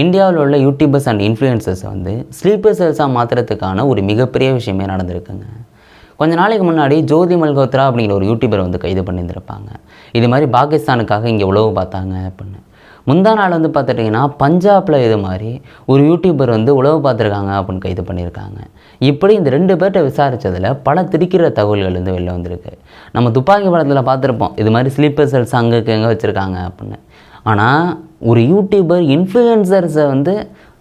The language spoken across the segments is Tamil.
இந்தியாவில் உள்ள யூடியூபர்ஸ் அண்ட் இன்ஃப்ளூயன்சர்ஸை வந்து ஸ்லீப்பர் செல்ஸாக மாற்றுறதுக்கான ஒரு மிகப்பெரிய விஷயமே நடந்திருக்குங்க. கொஞ்ச நாளைக்கு முன்னாடி ஜோதி மல்கோத்ரா அப்படிங்கிற ஒரு யூடியூபர் வந்து கைது பண்ணியிருந்திருப்பாங்க. இது மாதிரி பாகிஸ்தானுக்காக இங்கே உழவு பார்த்தாங்க அப்படின்னு. முந்தா நாள் வந்து பார்த்துட்டிங்கன்னா பஞ்சாபில் இது மாதிரி ஒரு யூடியூபர் வந்து உழவு பார்த்துருக்காங்க அப்படின்னு கைது பண்ணியிருக்காங்க. இப்படி இந்த ரெண்டு பேர்கிட்ட விசாரித்ததில் பல திரிக்கிற தகவல்கள் வந்து வெளில வந்திருக்கு. நம்ம துப்பாக்கி படத்தில் பார்த்துருப்போம். இது மாதிரி ஸ்லீப்பர் செல்ஸ் அங்கே எங்கே வச்சுருக்காங்க அப்படின்னு. ஆனால் ஒரு யூடியூபர் இன்ஃப்ளூயன்சர்ஸை வந்து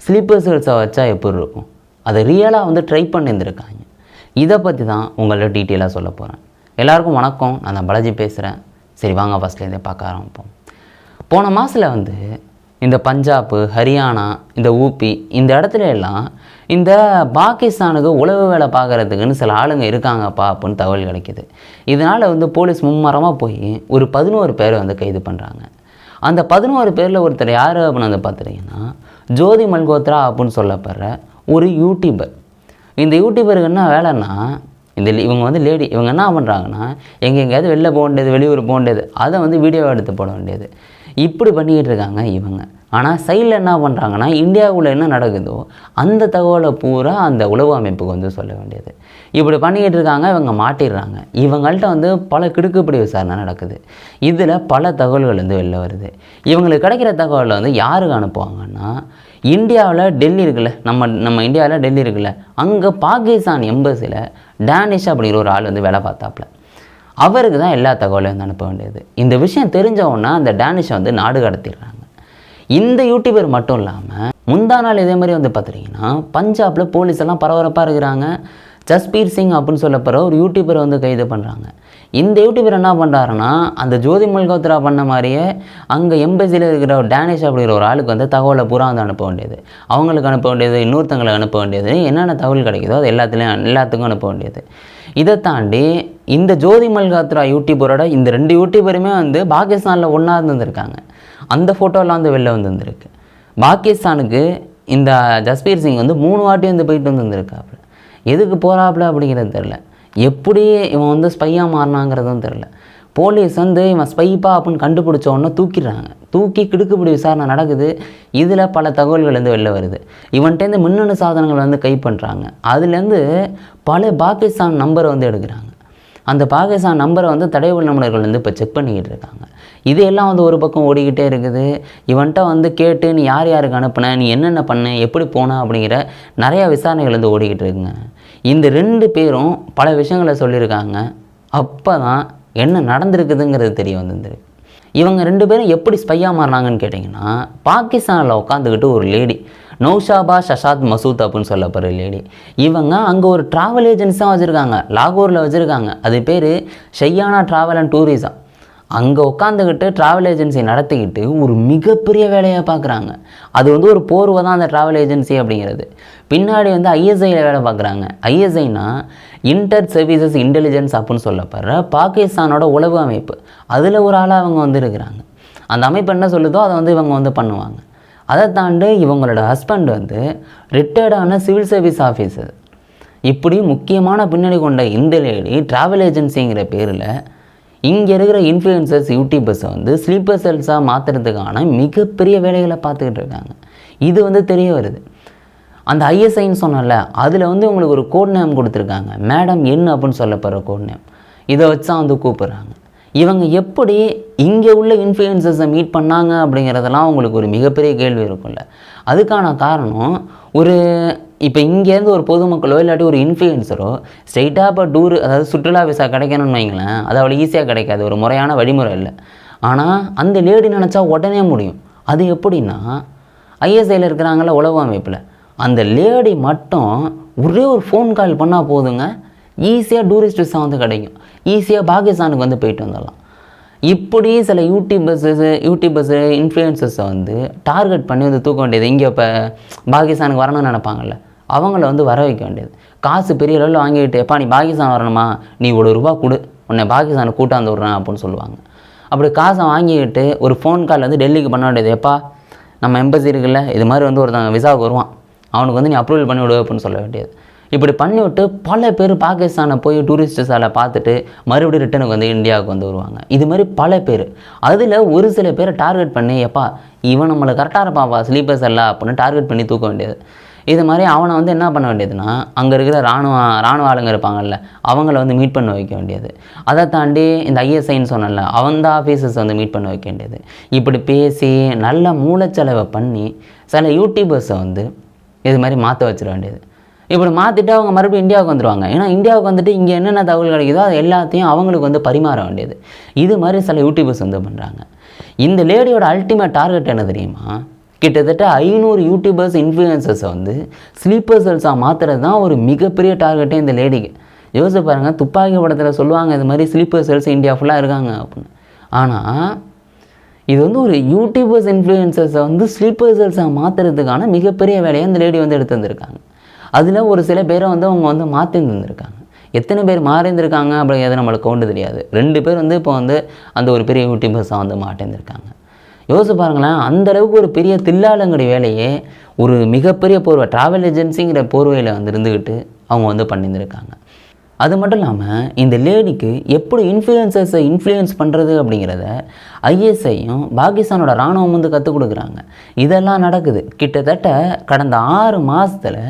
ஸ்லீப்பர் செல்ஸை வச்சா எப்படி இருக்கும்? அதை ரியலாக வந்து ட்ரை பண்ணியிருந்திருக்காங்க. இதை பற்றி தான் உங்கள்ட்ட டீட்டெயிலாக சொல்ல போகிறேன் எல்லாருக்கும் வணக்கம். நான் தான் பாலாஜி பேசுகிறேன் சரி வாங்க ஃபஸ்ட்லேருந்தே பார்க்க ஆரம்பிப்போம். போன மாதத்தில் வந்து இந்த பஞ்சாப் ஹரியானா இந்த ஊபி இந்த இடத்துல எல்லாம் இந்த பாகிஸ்தானுக்கு உளவு வேலை பார்க்குறதுக்குன்னு சில ஆளுங்க இருக்காங்கப்பா அப்படின்னு தகவல் கிடைக்கிது. இதனால் வந்து போலீஸ் மும்மரமாக போய் ஒரு பதினோரு பேரை வந்து கைது பண்ணுறாங்க அந்த பதினோரு பேரில் ஒருத்தர் யார் அப்படின்னு வந்து பார்த்துட்டிங்கன்னா ஜோதி மல்கோத்ரா அப்படின்னு சொல்லப்படுற ஒரு யூடியூபர் இந்த யூடியூபருக்கு என்ன வேலைன்னா இந்த இவங்க வந்து லேடி இவங்க என்ன பண்ணுறாங்கன்னா எங்கே எங்கேயாவது வெளில போக வேண்டியது வெளியூர் போக வேண்டியது அதை வந்து வீடியோ எடுத்து போட வேண்டியது. இப்படி பண்ணிக்கிட்டு இருக்காங்க இவங்க. ஆனால் சைடில் என்ன பண்ணுறாங்கன்னா இந்தியாவுக்குள்ளே என்ன நடக்குதோ அந்த தகவலை பூரா அந்த உளவு அமைப்புக்கு வந்து சொல்ல வேண்டியது. இப்படி பண்ணிக்கிட்டு இருக்காங்க இவங்க மாட்டிடுறாங்க. இவங்கள்ட்ட வந்து பல கிடுக்குப்பிடி விசாரணை நடக்குது. இதில் பல தகவல்கள் வந்து வெளில வருது. இவங்களுக்கு கிடைக்கிற தகவலை வந்து யாருக்கு அனுப்புவாங்கன்னா இந்தியாவில் டெல்லி இருக்குல்ல நம்ம நம்ம இந்தியாவில் டெல்லி இருக்குல்ல அங்கே பாகிஸ்தான் எம்பசியில் டேனிஷ் அப்படிங்கிற ஒரு ஆள் வந்து வேலை பார்த்தாப்புல. அவருக்கு தான் எல்லா தகவலையும் வந்து அனுப்ப வேண்டியது. இந்த விஷயம் தெரிஞ்சவொன்னா அந்த டேனிஷை வந்து நாடு கடத்திடுறாங்க. இந்த யூடியூபர் மட்டும் இல்லாமல் முந்தா நாள் இதே மாதிரி வந்து பார்த்துட்டிங்கன்னா பஞ்சாபில் போலீஸ் எல்லாம் பரபரப்பாக இருக்கிறாங்க. ஜஸ்பீர் சிங் அப்படின்னு சொல்லப்படுற ஒரு யூடியூபரை வந்து கைது பண்ணுறாங்க இந்த யூடியூபர் என்ன பண்ணுறாருன்னா அந்த ஜோதி மல்கோத்ரா பண்ண மாதிரியே அங்கே எம்பசியில் இருக்கிற ஒரு டேனிஷ் அப்படிங்கிற ஒரு ஆளுக்கு வந்து தகவலை பூரா வந்து அனுப்ப வேண்டியது. அவங்களுக்கு அனுப்ப வேண்டியது இன்னொருத்தங்களுக்கு அனுப்ப வேண்டியது என்னென்ன தகவல் கிடைக்குதோ அது எல்லாத்துலேயும் எல்லாத்துக்கும் அனுப்ப வேண்டியது. இதை தாண்டி இந்த ஜோதி மல்கோத்ரா யூடியூபரோட இந்த ரெண்டு யூடியூபருமே வந்து பாகிஸ்தானில் ஒன்றா இருந்துருக்காங்க அந்த ஃபோட்டோலாம் வந்து வெளில வந்துருந்துருக்கு பாகிஸ்தானுக்கு இந்த ஜஸ்பீர் சிங் வந்து மூணு வாட்டி வந்து போயிட்டு வந்து எதுக்கு போகிறாப்புல அப்படிங்கிறது தெரில எப்படி இவன் வந்து ஸ்பையாக மாறினாங்கிறதும் தெரில போலீஸ் வந்து இவன் ஸ்பைப்பா அப்படின்னு கண்டுபிடிச்ச உடனே தூக்கிடுறாங்க. தூக்கி கிடுக்குப்பிடி விசாரணை நடக்குது. இதில் பல தகவல்கள் வந்து வெளில வருது. இவன்கிட்டேருந்து மின்னணு சாதனங்கள் வந்து கை பண்ணுறாங்க அதுலேருந்து பல பாகிஸ்தான் நம்பரை வந்து எடுக்கிறாங்க. அந்த பாகிஸ்தான் நம்பரை வந்து தடை நிபுணர்கள் வந்து இப்போ செக் பண்ணிக்கிட்டு இருக்காங்க. இது எல்லாம் வந்து ஒரு பக்கம் ஓடிக்கிட்டே இருக்குது. இவன்கிட்ட வந்து கேட்டு நீ யார் யாருக்கு அனுப்புன? நீ என்னென்ன பண்ண? எப்படி போன? அப்படிங்கிற நிறையா விசாரணைகள் வந்து ஓடிக்கிட்டு இருக்குங்க. இந்த ரெண்டு பேரும் பல விஷயங்களை சொல்லியிருக்காங்க. அப்போ தான் என்ன நடந்திருக்குதுங்கிறது தெரிய வந்திருக்கு இவங்க ரெண்டு பேரும் எப்படி ஸ்பையாக மாறினாங்கன்னு கேட்டிங்கன்னா பாகிஸ்தானில் உட்காந்துக்கிட்டு ஒரு லேடி நௌஷாபா ஷஷாத் மசூத் அப்படின்னு சொல்லப்படுற லேடி இவங்க அங்கே ஒரு ட்ராவல் ஏஜென்சி தான் வச்சுருக்காங்க. லாகூரில் வச்சுருக்காங்க. அது பேர் ஷையானா ட்ராவல் அண்ட் டூரிசம் அங்கே உட்காந்துக்கிட்டு ட்ராவல் ஏஜென்சி நடத்திக்கிட்டு ஒரு மிகப்பெரிய வேலையை பார்க்குறாங்க. அது வந்து ஒரு போர்வை தான் அந்த ட்ராவல் ஏஜென்சி அப்படிங்கிறது. பின்னாடி வந்து ஐஎஸ்ஐயில் வேலை பார்க்குறாங்க. ஐஎஸ்ஐனா இன்டர் சர்வீசஸ் இன்டெலிஜென்ஸ் அப்படின்னு சொல்லப்படுற பாகிஸ்தானோட உளவு அமைப்பு. அதில் ஒரு ஆளாக அவங்க வந்து இருக்கிறாங்க. அந்த அமைப்பு என்ன சொல்லுதோ அதை வந்து இவங்க வந்து பண்ணுவாங்க. அதை தாண்டி இவங்களோட ஹஸ்பண்ட் வந்து ரிட்டையர்டான சிவில் சர்வீஸ் ஆஃபீஸர் இப்படி முக்கியமான பின்னணி கொண்ட இந்த லேடி ட்ராவல் ஏஜென்சிங்கிற பேரில் இங்கே இருக்கிற இன்ஃப்ளூயன்சர்ஸ் யூடியூபர்ஸை வந்து ஸ்லீப்பர் செல்ஸாக மாற்றுறதுக்கான மிகப்பெரிய வேலைகளை பார்த்துக்கிட்டு இருக்காங்க. இது வந்து தெரிய வருது. அந்த ஐஎஸ்ஐன்னு சொன்னல அதில் வந்து உங்களுக்கு ஒரு கோட் நேம் கொடுத்துருக்காங்க. மேடம் என்ன அப்படின்னு சொல்லப்படுற கோட் நேம் இதை வச்சு தான் வந்து கூப்பிட்றாங்க. இவங்க எப்படி இங்கே உள்ள இன்ஃப்ளூயன்சர்ஸை மீட் பண்ணாங்க அப்படிங்கிறதெல்லாம் உங்களுக்கு ஒரு மிகப்பெரிய கேள்வி இருக்கும்ல. அதுக்கான காரணம் ஒரு இப்போ இங்கேருந்து ஒரு பொதுமக்களோ இல்லாட்டி ஒரு இன்ஃப்ளூயன்சரோ ஸ்ட்ரெயிட்டாக இப்போ டூர் அதாவது சுற்றுலா விசா கிடைக்கணும்னு வைங்களேன் அது அவ்வளோ ஈஸியாக கிடைக்காது ஒரு முறையான வழிமுறை இல்லை. ஆனால் அந்த லேடி நினச்சா உடனே முடியும். அது எப்படின்னா ஐஎஸ்ஐயில் இருக்கிறாங்கள உளவு அமைப்பில். அந்த லேடி மட்டும் ஒரே ஒரு ஃபோன் கால் பண்ணால் போதுங்க. ஈஸியாக டூரிஸ்ட் விசா வந்து கிடைக்கும். ஈஸியாக பாகிஸ்தானுக்கு வந்து போயிட்டு வந்துடலாம். இப்படி சில யூடியூபர்ஸு யூடியூபர்ஸு இன்ஃப்ளூயன்சஸை வந்து டார்கெட் பண்ணி வந்து தூக்க வேண்டியது இங்கே இப்போ பாகிஸ்தானுக்கு வரணும்னு நினைப்பாங்கல்ல. அவங்கள வந்து வர வைக்க வேண்டியது. காசு பெரிய அளவில் வாங்கிட்டு எப்பா நீ பாகிஸ்தான் வரணுமா? நீ ஒரு ரூபா கொடு. உன்னை பாகிஸ்தானை கூட்டாந்து விட்றேன் அப்படின்னு சொல்லுவாங்க. அப்படி காசை வாங்கிக்கிட்டு ஒரு ஃபோன் கால் வந்து டெல்லிக்கு பண்ண வேண்டியது. எப்பா நம்ம எம்பசி இருக்குல்ல இது மாதிரி வந்து ஒருத்தவங்க விசாவுக்கு வருவான். அவனுக்கு வந்து நீ அப்ரூவல் பண்ணி விடு அப்படின்னு சொல்ல வேண்டியது. இப்படி பண்ணிவிட்டு பல பேர் பாகிஸ்தானை போய் டூரிஸ்ட் விசால பார்த்துட்டு மறுபடியும் ரிட்டனுக்கு வந்து இந்தியாவுக்கு வந்து வருவாங்க. இது மாதிரி பல பேர். அதில் ஒரு சில பேரை டார்கெட் பண்ணி எப்பா இவன் நம்மளை கரெக்டாக இருப்பாப்பா ஸ்லீப்பர்ஸ் எல்லாம் அப்படின்னு டார்கெட் பண்ணி தூக்க வேண்டியது. இது மாதிரி அவனை வந்து என்ன பண்ண வேண்டியதுன்னா அங்கே இருக்கிற ராணுவ ராணுவ ஆளுங்க இருப்பாங்கல்ல அவங்கள வந்து மீட் பண்ண வைக்க வேண்டியது. அதை தாண்டி இந்த ஐஎஸ்ஐன்னு சொன்னல அவன் தான் ஆஃபீஸர்ஸ் வந்து மீட் பண்ண வைக்க வேண்டியது. இப்படி பேசி நல்ல மூளைச்செலவை பண்ணி சில யூடியூபர்ஸை வந்து இது மாதிரி மாற்ற வச்சிட வேண்டியது. இப்படி மாற்றிட்டு அவங்க மறுபடியும் இந்தியாவுக்கு வந்துடுவாங்க ஏன்னா இந்தியாவுக்கு வந்துட்டு இங்கே என்னென்ன தகவல் கிடைக்குதோ அது எல்லாத்தையும் அவங்களுக்கு வந்து பரிமாற வேண்டியது. இது மாதிரி சில யூடியூபர்ஸ் வந்து பண்ணுறாங்க இந்த லேடியோட அல்டிமேட் டார்கெட் என்ன தெரியுமா? கிட்டத்தட்ட ஐநூறு யூடியூபர்ஸ் இன்ஃப்ளூயன்சர்ஸை வந்து ஸ்லீப்பர் செல்ஸாக மாற்றுறது தான் ஒரு மிகப்பெரிய டார்கெட்டே இந்த லேடிக்கு யோசிச்சு பாருங்கள் துப்பாக்கி படத்தில் சொல்லுவாங்க இது மாதிரி ஸ்லீப்பர் செல்ஸ் இந்தியா ஃபுல்லாக இருக்காங்க அப்படின்னு. ஆனால் இது வந்து ஒரு யூடியூபர்ஸ் இன்ஃப்ளூயன்சர்ஸை வந்து ஸ்லீப்பர் செல்ஸாக மாற்றுறதுக்கான மிகப்பெரிய வேலையை இந்த லேடி வந்து எடுத்து வந்திருக்காங்க. அதில் ஒரு சில பேரை வந்து அவங்க வந்து மாற்றி இருந்திருக்காங்க எத்தனை பேர் மாறிந்திருக்காங்க அப்படிங்கிறது நம்மளுக்கு கொண்டு தெரியாது. ரெண்டு பேர் வந்து இப்போ வந்து அந்த ஒரு பெரிய யூடியூபர்ஸாக வந்து மாட்டேந்திருக்காங்க யோசிச்சு பாருங்களேன் அந்த அளவுக்கு ஒரு பெரிய தில்லாலங்கடி வேலையே ஒரு மிகப்பெரிய போர்வை ட்ராவல் ஏஜென்சிங்கிற போர்வையில் வந்து இருந்துக்கிட்டு அவங்க வந்து பண்ணியிருந்திருக்காங்க. அது மட்டும் இல்லாமல் இந்த லேடிக்கு எப்படி இன்ஃப்ளூயன்சர்ஸை இன்ஃப்ளூயன்ஸ் பண்ணுறது அப்படிங்கிறத ஐஎஸ்ஐயும் பாகிஸ்தானோட இராணுவம் வந்து கற்றுக் கொடுக்குறாங்க. இதெல்லாம் நடக்குது. கிட்டத்தட்ட கடந்த ஆறு மாதத்தில்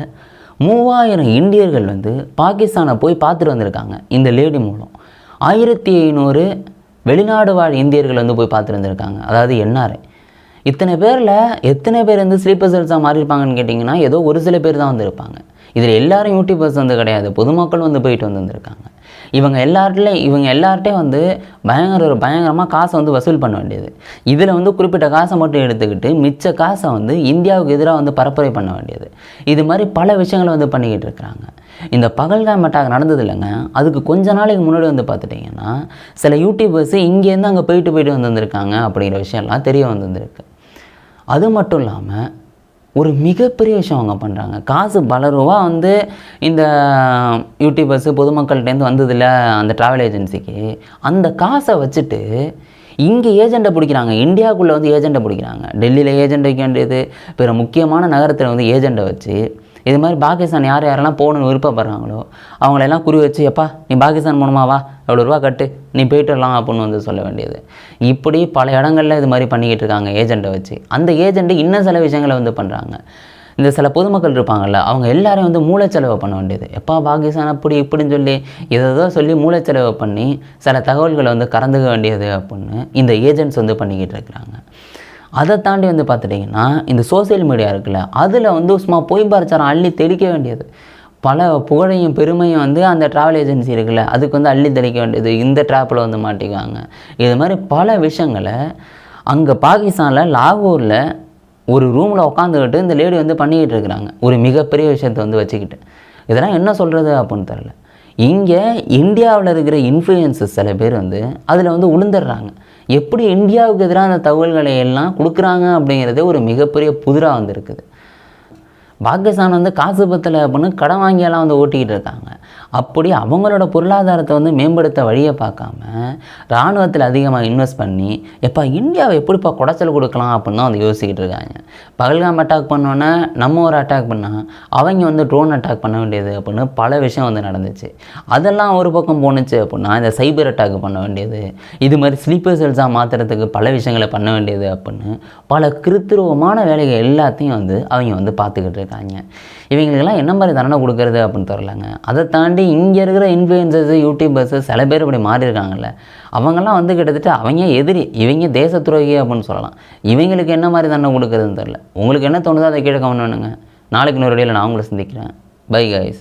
மூவாயிரம் இந்தியர்கள் வந்து பாகிஸ்தானை போய் பார்த்துட்டு வந்திருக்காங்க இந்த லேடி மூலம். ஆயிரத்தி ஐநூறு வெளிநாடு வாழ் இந்தியர்கள் வந்து போய் பார்த்துருந்துருக்காங்க. அதாவது என்ஆர்ஐ. இத்தனை பேரில் எத்தனை பேர் வந்து ஸ்லீப்பர் செல்ஸாக மாறியிருப்பாங்கன்னு கேட்டிங்கன்னா ஏதோ ஒரு சில பேர் தான் வந்திருப்பாங்க இதில் எல்லாரும் யூடியூபர்ஸ் வந்து கிடையாது. பொதுமக்கள் வந்து போயிட்டு வந்துருக்காங்க. இவங்க எல்லார்ட்டையும் இவங்க எல்லார்ட்டையும் வந்து பயங்கர ஒரு பயங்கரமாக காசை வந்து வசூல் பண்ண வேண்டியது. இதில் வந்து குறிப்பிட்ட காசை மட்டும் எடுத்துக்கிட்டு மிச்ச காசை வந்து இந்தியாவுக்கு எதிராக வந்து பரப்புரை பண்ண வேண்டியது. இது மாதிரி பல விஷயங்களை வந்து பண்ணிக்கிட்டு இருக்கிறாங்க. இந்த பகல்காம் அட்டாக் நடந்தது இல்லைங்க. அதுக்கு கொஞ்ச நாளைக்கு முன்னாடி வந்து பார்த்துட்டிங்கன்னா சில யூடியூபர்ஸ் இங்கேருந்து அங்கே போயிட்டு போயிட்டு வந்து வந்திருக்காங்க அப்படிங்கிற விஷயம்லாம் தெரிய வந்திருக்கு. அது மட்டும் இல்லாமல் ஒரு மிகப்பெரிய விஷயம் அவங்க பண்ணுறாங்க காசு பல ரூபா வந்து இந்த யூடியூபர்ஸு பொதுமக்கள்கிட்டேருந்து வந்ததில்ல அந்த ட்ராவல் ஏஜென்சிக்கு அந்த காசை வச்சுட்டு இங்கே ஏஜெண்ட்டை பிடிக்கிறாங்க. இந்தியாவுக்குள்ளே வந்து ஏஜெண்ட்டை பிடிக்கிறாங்க. டெல்லியில் ஏஜெண்ட் வைக்க வேண்டியது பிற முக்கியமான நகரத்தில் வந்து ஏஜெண்ட்டை வச்சு இது மாதிரி பாகிஸ்தான் யார் யாரெல்லாம் போகணுன்னு விருப்பப்படுறாங்களோ அவங்களெல்லாம் குறி வச்சு எப்பா நீ பாகிஸ்தான் போகணுமா வா எவ்வளோ ரூபா கட்டு நீ போயிட்டு வரலாம் அப்படின்னு வந்து சொல்ல வேண்டியது. இப்படி பல இடங்களில் இது மாதிரி பண்ணிக்கிட்டு இருக்காங்க ஏஜெண்ட்டை வச்சு. அந்த ஏஜெண்ட்டு இன்னும் சில விஷயங்களை வந்து பண்ணுறாங்க இந்த சில பொதுமக்கள் இருப்பாங்கள்ல அவங்க எல்லாரையும் வந்து மூளைச்செலவு பண்ண வேண்டியது. எப்பா பாகிஸ்தான் அப்படி இப்படின்னு சொல்லி ஏதோ சொல்லி மூளைச்செலவு பண்ணி சில தகவல்களை வந்து கறந்துக்க வேண்டியது அப்படின்னு இந்த ஏஜென்ட்ஸ் வந்து பண்ணிக்கிட்டு இருக்கிறாங்க. அதை தாண்டி வந்து பார்த்துட்டிங்கன்னா இந்த சோசியல் மீடியா இருக்குல்ல அதில் வந்து சும்மா பொய் பிரச்சாரம் அள்ளி தெளிக்க வேண்டியது. பல புகழையும் பெருமையும் வந்து அந்த ட்ராவல் ஏஜென்சி இருக்குல்ல அதுக்கு வந்து அள்ளி தெளிக்க வேண்டியது. இந்த ட்ராப்பில் வந்து மாட்டிக்குவாங்க. இது மாதிரி பல விஷயங்களை அங்கே பாகிஸ்தானில் லாகூரில் ஒரு ரூமில் உட்காந்துக்கிட்டு இந்த லேடி வந்து பண்ணிக்கிட்டு இருக்கிறாங்க. ஒரு மிகப்பெரிய விஷயத்தை வந்து வச்சுக்கிட்டு. இதெல்லாம் என்ன சொல்கிறது அப்படின்னு தெரில இங்கே இந்தியாவில் இருக்கிற இன்ஃப்ளூயன்சஸ் சில பேர் வந்து அதில் வந்து உளுந்துடுறாங்க. எப்படி இந்தியாவுக்கு எதிரான அந்த தகவல்களை எல்லாம் கொடுக்குறாங்க அப்படிங்கிறதே ஒரு மிகப்பெரிய புதிராக வந்திருக்குது. பாகிஸ்தான் வந்து காசு பத்தலை அப்படின்னு கடன் வாங்கியெல்லாம் வந்து ஓட்டிக்கிட்டு இருக்காங்க. அப்படி அவங்களோட பொருளாதாரத்தை வந்து மேம்படுத்த வழியை பார்க்காம இராணுவத்தில் அதிகமாக இன்வெஸ்ட் பண்ணி எப்பா இந்தியாவை எப்படிப்பா குடைச்சல் கொடுக்கலாம் அப்படின்னு தான் வந்து யோசிக்கிட்டு இருக்காங்க. பகல்காம் அட்டாக் பண்ணோன்னே நம்ம ஒரு அட்டாக் பண்ணால் அவங்க வந்து ட்ரோன் அட்டாக் பண்ண வேண்டியது அப்படின்னு பல விஷயம் வந்து நடந்துச்சு. அதெல்லாம் ஒரு பக்கம் போணுச்சு அப்படின்னா இந்த சைபர் அட்டாக் பண்ண வேண்டியது இது மாதிரி ஸ்லீப்பர் செல்ஸாக மாற்றுறதுக்கு பல விஷயங்களை பண்ண வேண்டியது அப்படின்னு பல கிருத்துருவமான வேலைகள் எல்லாத்தையும் வந்து அவங்க வந்து பார்த்துக்கிட்டு இருக்காங்க. இவங்களுக்கெல்லாம் என்ன மாதிரி தண்டனை கொடுக்குறது அப்படின்னு தெரிலங்க அதை தாண்டி இங்கே இருக்கிற இன்ஃப்ளூயன்சர்ஸு யூடியூபர்ஸு சில பேர் இப்படி மாறி இருக்காங்கல்ல அவங்கெல்லாம் வந்து கிட்டத்தட்ட அவங்க எதிரி இவங்க தேச துரோகி அப்படின்னு சொல்லலாம். இவங்களுக்கு என்ன மாதிரி தண்டனை கொடுக்குறதுன்னு தெரில உங்களுக்கு என்ன தோணுதோ அதை கீழே கவனம் நாளைக்கு இன்னொரு நான் உங்களை சந்திக்கிறேன். Bye guys